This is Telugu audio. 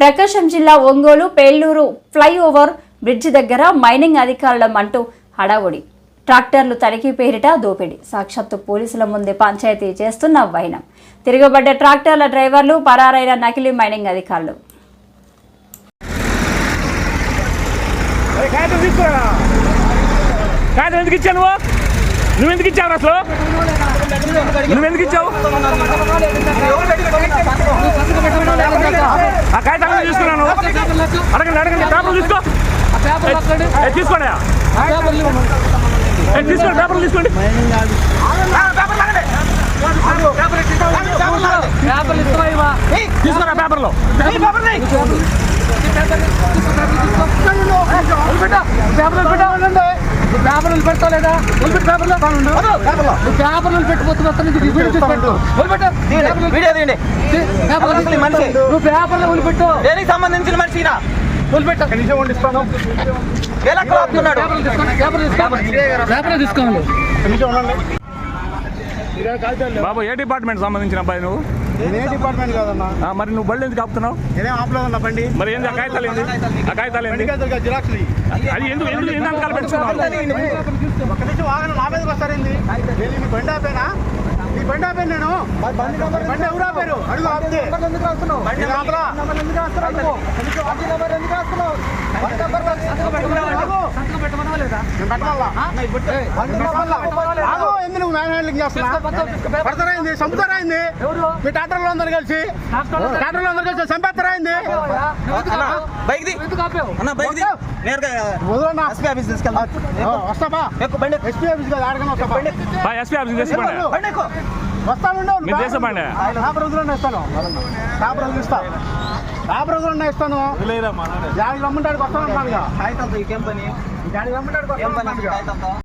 ప్రకాశం జిల్లా ఒంగోలు పేళ్ళూరు ఫ్లైఓవర్ బ్రిడ్జ్ దగ్గర మైనింగ్ అధికారులం అంటూ హడావుడి. ట్రాక్టర్లు తనిఖీ పేరిట దోపిడీ. సాక్షాత్తు పోలీసుల ముందే పంచాయతీ చేస్తున్న వైనం. తిరగబడ్డ ట్రాక్టర్ల డ్రైవర్లు పరారైన నకిలీ మైనింగ్ అధికారులు. ఎందుకు ఇచ్చావు నువ్వు? ఎందుకు ఇచ్చావు అసలు? నువ్వు ఎందుకు ఇచ్చావు? అడగండి అడగండి పేపర్లు తీసుకో. తీసుకోండి. తీసుకోండి. పేపర్లు తీసుకోండి ఆ, పేపర్లు. పేపర్లు పేపర్లు పెడతాలేదా పేపర్లు. పేపర్లు పెట్టిపోతున్నా పెట్టు. వీడియో తీయండి. అసలు ఈ మనిషి. నువ్వు పేపర్లు వదిలిపెట్టు దేనికి సంబంధించిన మనిషి? వదిలిపెట్టు పేపర్లు పేపర్లు పేపర్లు బాబు ఏ డిపార్ట్మెంట్ సంబంధించిన అబ్బాయి నువ్వు? డిపార్ట్మెంట్ కాదన్నా ఆ, మరి నువ్వు బళ్ళు ఎందుకు ఆపుతున్నావు? నేనే ఆపలేదన్న బండి. మరి ఏంది ఆ కాగితాలు ఏంది? ఆ కాగితాలు ఏంది? బండికి జిరాక్స్ అది ఎందుకు ఎందుకు ఎన్ని అంకాలు పెట్టుకున్నావు? నిమిషం వాహనం నా మీదకి వస్తారేంది బండి ఆపేనా? బండి ఆపాను నేను? బండి ఎవరు ఆపారు? అడుగు ఆపితే. ఎందుకు చేస్తున్నా పడతారా అయింది చంపుతారా అయింది మీ టాటర్లో అందరు కలిసి? అందరు కలిసి. చంపేస్తారా అయింది అన్న బైక్ ది. ఎందుకు ఆపావు? అన్న బైక్ ది. నేరుగా వదలన్నా ఎస్పీ ఆఫీస్ తీసుకెళ్తా వస్తాపా. ఎస్పీ ఆఫీస్ కాదు ఎస్పీ ఆఫీస్. వస్తానుండు రోజులన్నా ఇస్తాను పేపర్ రోజులు ఇస్తా పేపర్ రోజులన్నా ఇస్తాను యాడికి రమ్మంటాడికి వస్తాను అంటున్నాను ఇంకేం. యాడికి రమ్మంటాడికి